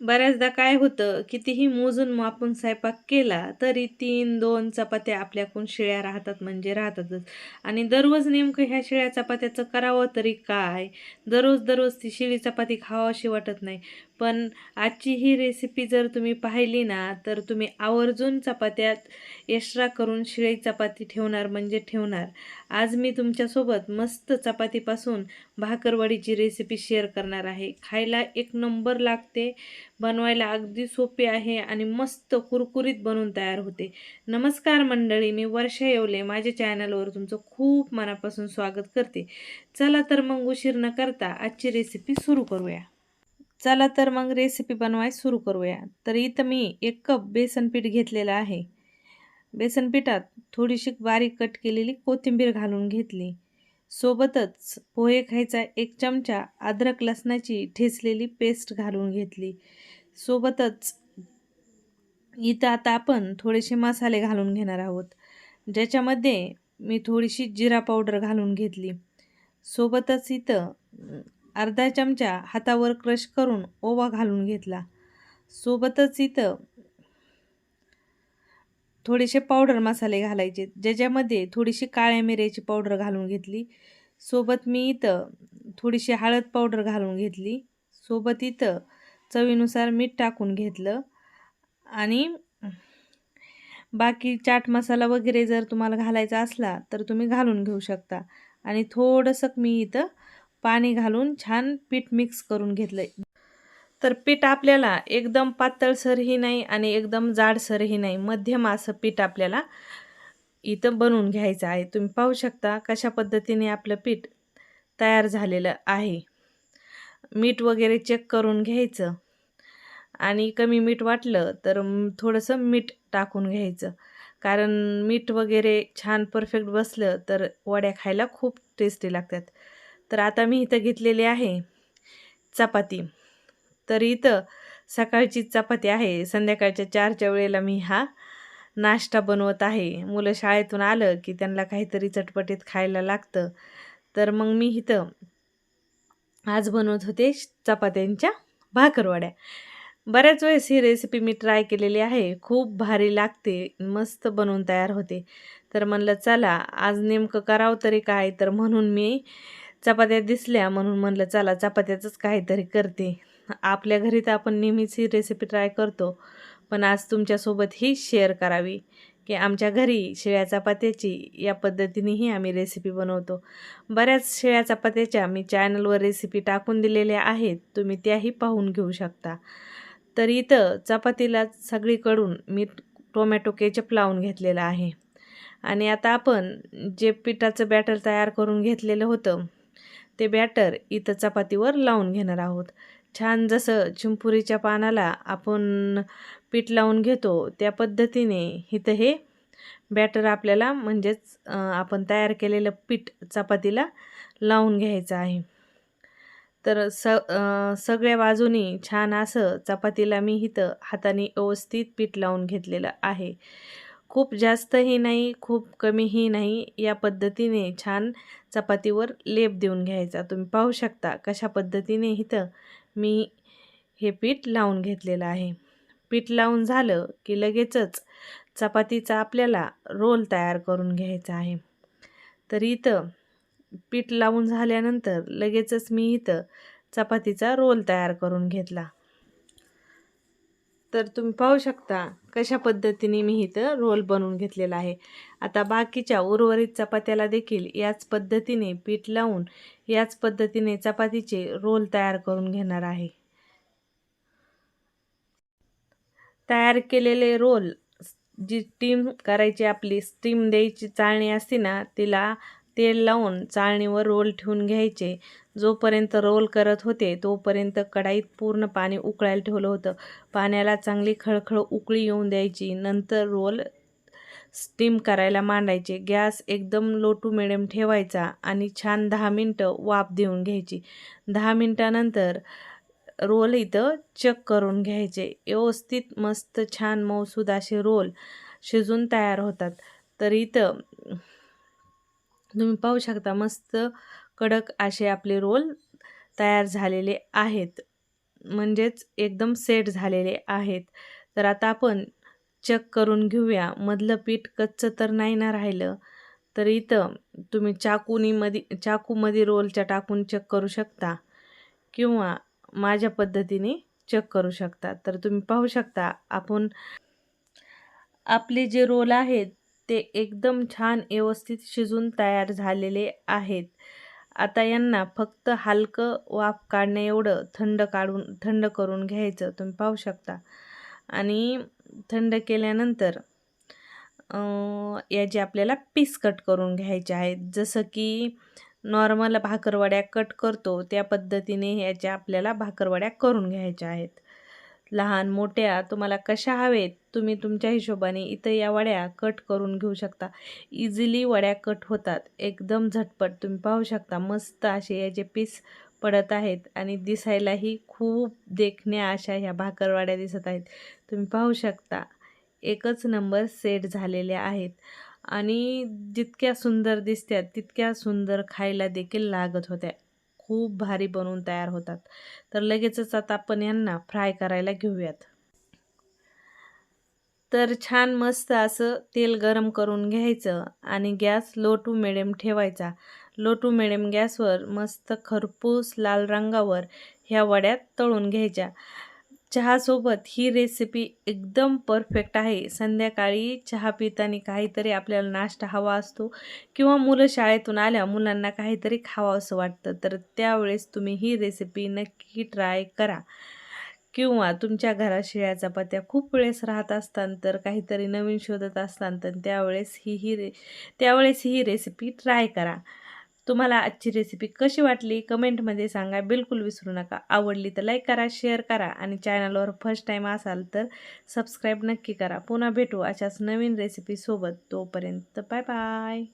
बऱ्याचदा काय होतं कितीही मोजून मापून स्वयंपाक केला तरी तीन दोन चपात्या आपल्याकडून शिळ्या राहतात म्हणजे राहतातच. आणि दररोज नेमकं ह्या शिळ्या चपात्याचं करावं तरी काय? दररोज दररोज ती शिळी चपाती खावाशी वाटत नाही. पण आजची ही रेसिपी जर तुम्ही पाहिली ना तर तुम्ही आवर्जून चपात्यात एक्स्ट्रा करून शिळी चपाती ठेवणार म्हणजे ठेवणार. आज मी तुमच्यासोबत मस्त चपातीपासून भाकरवडीची रेसिपी शेअर करणार आहे. खायला एक नंबर लागते बनवायला अगदी सोपे आहे आणि मस्त कुरकुरीत बनवून तयार होते. नमस्कार मंडळी मी वर्षा येवले. माझ्या चॅनलवर तुमचं खूप मनापासून स्वागत करते. चला तर मग उशीर न करता आजची रेसिपी सुरू करूया. चला तर मग रेसिपी बनवाय सुरू करूया. तर इथं मी एक कप बेसन पीठ घेतलेलं आहे. बेसन पिठात थोडीशी बारीक कट केलेली कोथिंबीर घालून घेतली. सोबतच पोहे खायचा एक चमचा अद्रक लसणाची ठेचलेली पेस्ट घालून घेतली. सोबतच इथं आता आपण थोडेसे मसाले घालून घेणार आहोत. ज्याच्यामध्ये मी थोडीशी जिरा पावडर घालून घेतली. सोबतच इथं अर्धा चमचा हातावर क्रश करून ओवा घालून घेतला. सोबतच इथं थोडेसे पावडर मसाले घालायचे ज्याच्यामध्ये थोडीशी काळ्या मिऱ्याची पावडर घालून घेतली. सोबत मी इथं थोडीशी हळद पावडर घालून घेतली. सोबत इथं चवीनुसार मीठ टाकून घेतलं. आणि बाकी चाट मसाला वगैरे जर तुम्हाला घालायचा असला तर तुम्ही घालून घेऊ शकता. आणि थोडंसं मी इथं पाणी घालून छान पीठ मिक्स करून घेतलं तर पीठ आपल्याला एकदम पातळसरही नाही आणि एकदम जाडसरही नाही मध्यम असं पीठ आपल्याला इथं बनवून घ्यायचं आहे. तुम्ही पाहू शकता कशा पद्धतीने आपलं पीठ तयार झालेलं आहे. मीठ वगैरे चेक करून घ्यायचं. आणि कमी मीठ वाटलं तर थोडंसं मीठ टाकून घ्यायचं. कारण मीठ वगैरे छान परफेक्ट बसलं तर वड्या खायला खूप टेस्टी लागतात. तर आता मी इथं घेतलेली आहे चपाती. तर इथं सकाळची चपाती आहे. संध्याकाळच्या चारच्या वेळेला मी हा नाश्ता बनवत आहे. मुलं शाळेतून आलं की त्यांना काहीतरी चटपटीत खायला लागतं. तर मग मी इथं आज बनवत होते चपात्यांच्या भाकरवड्या. बऱ्याच वेळेस ही रेसिपी मी ट्राय केलेली आहे. खूप भारी लागते मस्त बनवून तयार होते. तर म्हणलं चला आज नेमकं करावं तरी काय? तर म्हणून मी चपात्या दिसल्या म्हणून म्हणलं चला चपात्याचंच काहीतरी करते. आपल्या घरी तर आपण नेहमीच ही रेसिपी ट्राय करतो पण आज तुमच्यासोबत ही शेअर करावी की आमच्या घरी शिळ्या चपात्याची या पद्धतीनेही आम्ही रेसिपी बनवतो. बऱ्याच शिळ्या चपात्याच्या मी चॅनलवर रेसिपी टाकून दिलेल्या आहेत तुम्ही त्याही पाहून घेऊ शकता. तर इथं चपातीला सगळीकडून मी टोमॅटो केचप लावून घेतलेला आहे. आणि आता आपण जे पिठाचं बॅटर तयार करून घेतलेलं होतं ते बॅटर इथं चपातीवर लावून घेणार आहोत. छान जसं चिंपुरीच्या पानाला आपण पीठ लावून घेतो त्या पद्धतीने इथं हे बॅटर आपल्याला म्हणजेच आपण तयार केलेलं पीठ चपातीला लावून घ्यायचं आहे. तर स सगळ्या बाजूनी छान असं चपातीला मी इथं हाताने व्यवस्थित पीठ लावून घेतलेलं आहे. खूप जास्तही नाही खूप कमीही नाही या पद्धतीने छान चपातीवर लेप देऊन घ्यायचा. तुम्ही पाहू शकता कशा पद्धतीने इथं मी हे पीठ लावून घेतलेलं आहे. पीठ लावून झालं की लगेचच चपातीचा आपल्याला रोल तयार करून घ्यायचा आहे. तर इथं पीठ लावून झाल्यानंतर लगेचच मी इथं चपातीचा रोल तयार करून घेतला. तर तुम्ही पाहू शकता कशा पद्धतीने मी इथं रोल बनवून घेतलेला आहे. आता बाकीच्या उर्वरित चपात्याला देखील याच पद्धतीने पीठ लावून याच पद्धतीने चपातीचे रोल तयार करून घेणार आहे. तयार केलेले रोल जी स्टीम करायची आपली स्टीम द्यायची चाळणी असते ना तिला तेल लावून चाळणीवर रोल ठेवून घ्यायचे. जोपर्यंत रोल करत होते तोपर्यंत कढाईत पूर्ण पाणी उकळायला ठेवलं होतं. पाण्याला चांगली खळखळ उकळी येऊन द्यायची. नंतर रोल स्टीम करायला मांडायचे. गॅस एकदम लो टू मिडियम ठेवायचा आणि छान दहा मिनटं वाफ देऊन घ्यायची. दहा मिनटानंतर रोल इथं चेक करून घ्यायचे. व्यवस्थित मस्त छान मौसूद असे रोल शिजून तयार होतात. तर इथं तुम्ही पाहू शकता मस्त कडक असे आपले रोल तयार झालेले आहेत. म्हणजेच एकदम सेट झालेले आहेत. तर आता आपण चेक करून घेऊया. मधलं पीठ कच्चं तर नाही ना राहिलं? तर इथं तुम्ही चाकूनीमध्ये चाकूमध्ये रोलच्या टाकून चेक करू शकता. किंवा माझ्या पद्धतीने चेक करू शकता. तर तुम्ही पाहू शकता आपण आपले जे रोल आहेत ते एकदम छान व्यवस्थित शिजून तयार झालेले आहेत. आता यांना फक्त हलकं वाफ काढणे एवढं थंड काढून थंड करून घ्यायचं तुम्ही पाहू शकता. आणि थंड केल्यानंतर याचे आपल्याला पीस कट करून घ्यायचे आहेत जसं की नॉर्मल भाकरवड्या कट करतो त्या पद्धतीने याच्या आपल्याला भाकरवड्या करून घ्यायच्या आहेत. लहान मोठ्या तुम्हाला कशा हवेत तुम्ही तुमच्या हिशोबाने इथं या वड्या कट करून घेऊ शकता. इझिली वड्या कट होतात. एकदम झटपट तुम्ही पाहू शकता. मस्त असे याचे पीस पडत आहेत आणि दिसायलाही खूप देखण्या अशा ह्या भाकरवाड्या दिसत आहेत. तुम्ही पाहू शकता. एकच नंबर सेट झालेल्या आहेत. आणि जितक्या सुंदर दिसत्या तितक्या सुंदर खायला देखील लागत होत्या. खूप भारी बनवून तयार होतात. तर लगेचच आता आपण यांना फ्राय करायला घेऊयात. तर छान मस्त असं तेल गरम करून घ्यायचं आणि गॅस लो टू मिडियम ठेवायचा. लो टू मिडियम गॅसवर मस्त खरपूस लाल रंगावर ह्या वड्यात तळून घ्यायच्या. चहासोबत ही रेसिपी एकदम परफेक्ट आहे. संध्याकाळी चहा पिताना काहीतरी आपल्याला नाश्ता हवा असतो किंवा मुलं शाळेतून आल्या मुलांना काहीतरी खावं असं वाटतं तर त्यावेळेस तुम्ही ही रेसिपी नक्की ट्राय करा. किंवा तुमच्या घरात शिळ्या चपात्या खूप वेळेस राहत असतात तर काहीतरी नवीन शोधत असतात तर त्यावेळेस ही ही रे त्यावेळेस ही रेसिपी ट्राय करा. तुम्हाला आजची रेसिपी कशी वाटली कमेंटमध्ये सांगा. बिलकुल विसरू नका. आवडली तर लाईक करा शेअर करा आणि चॅनलवर फर्स्ट टाईम असाल तर सबस्क्राईब नक्की करा. पुन्हा भेटू अशाच नवीन रेसिपीसोबत तोपर्यंत बाय बाय